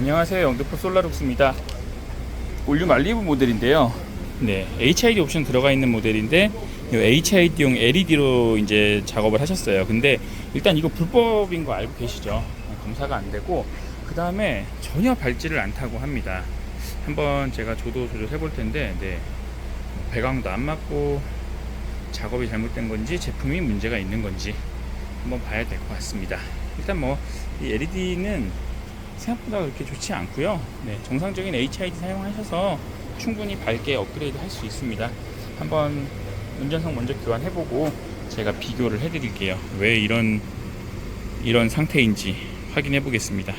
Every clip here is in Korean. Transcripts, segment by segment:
안녕하세요. 영등포 솔라룩스입니다. 올륨 알리브 모델인데요. 네, HID 옵션 들어가 있는 모델인데 이 HID용 LED로 이제 작업을 하셨어요. 근데 일단 이거 불법인 거 알고 계시죠? 검사가 안 되고 그 다음에 전혀 밝지를 않다고 합니다. 한번 제가 조도 조절해 볼 텐데, 네, 배광도 안 맞고 작업이 잘못된 건지 제품이 문제가 있는 건지 한번 봐야 될 것 같습니다. 일단 뭐 이 LED는 생각보다 그렇게 좋지 않고요. 네, 정상적인 HID 사용하셔서 충분히 밝게 업그레이드 할 수 있습니다. 한번 운전석 먼저 교환해보고 제가 비교를 해드릴게요. 왜 이런 이런 상태인지 확인해 보겠습니다.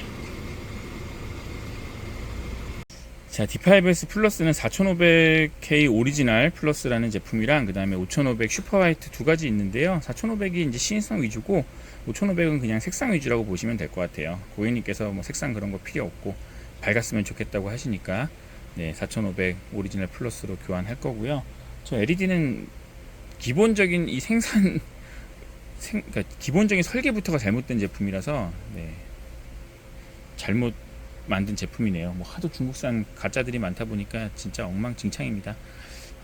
자, D5S 플러스는 4500K 오리지널 플러스라는 제품이랑 그 다음에 5500 슈퍼 화이트 두 가지 있는데요. 4500이 이제 시인성 위주고 5500은 그냥 색상 위주라고 보시면 될 것 같아요. 고객님께서 뭐 색상 그런 거 필요 없고 밝았으면 좋겠다고 하시니까 네, 4500 오리지널 플러스로 교환할 거고요. 저 LED는 기본적인 이 생산 생, 그러니까 기본적인 설계부터가 잘못된 제품이라서 네, 잘못 만든 제품이네요. 뭐 하도 중국산 가짜들이 많다 보니까 진짜 엉망진창입니다.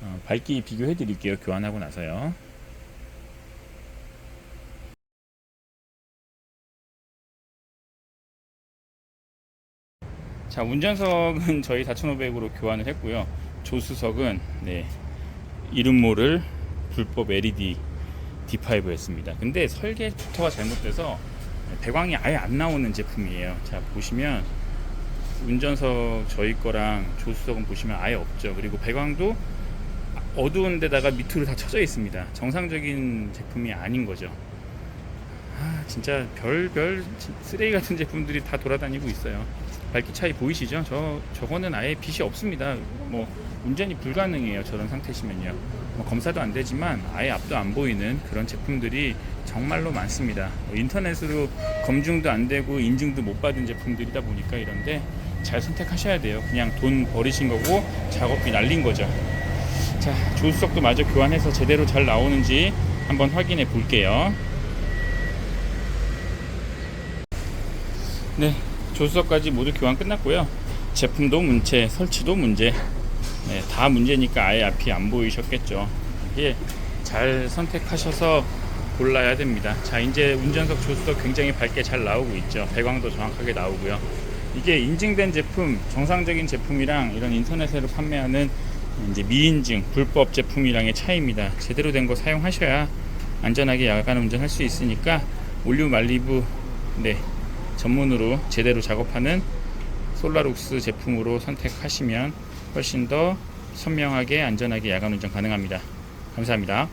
어, 밝기 비교해 드릴게요. 교환하고 나서요. 자, 운전석은 저희 4500으로 교환을 했고요. 조수석은 네, 이름 모를 불법 LED D5였습니다. 근데 설계부터가 잘못돼서 배광이 아예 안 나오는 제품이에요. 자, 보시면 운전석 저희 거랑 조수석은 보시면 아예 없죠. 그리고 배광도 어두운 데다가 밑으로 다 쳐져 있습니다. 정상적인 제품이 아닌 거죠. 아, 진짜 별별 쓰레기 같은 제품들이 다 돌아다니고 있어요. 밝기 차이 보이시죠? 저 저거는 아예 빛이 없습니다. 뭐 운전이 불가능해요. 저런 상태시면요. 뭐 검사도 안 되지만 아예 앞도 안 보이는 그런 제품들이 정말로 많습니다. 뭐 인터넷으로 검증도 안 되고 인증도 못 받은 제품들이다 보니까 이런데 잘 선택하셔야 돼요. 그냥 돈 버리신 거고 작업비 날린 거죠. 자, 조수석도 마저 교환해서 제대로 잘 나오는지 한번 확인해 볼게요. 네, 조수석까지 모두 교환 끝났고요. 제품도 문제, 설치도 문제. 네, 다 문제니까 아예 앞이 안 보이셨겠죠. 이게 잘 선택하셔서 골라야 됩니다. 자, 이제 운전석 조수석 굉장히 밝게 잘 나오고 있죠. 배광도 정확하게 나오고요. 이게 인증된 제품, 정상적인 제품이랑 이런 인터넷으로 판매하는 이제 미인증, 불법 제품이랑의 차이입니다. 제대로 된 거 사용하셔야 안전하게 야간 운전할 수 있으니까 올류 말리브 네, 전문으로 제대로 작업하는 솔라룩스 제품으로 선택하시면 훨씬 더 선명하게 안전하게 야간 운전 가능합니다. 감사합니다.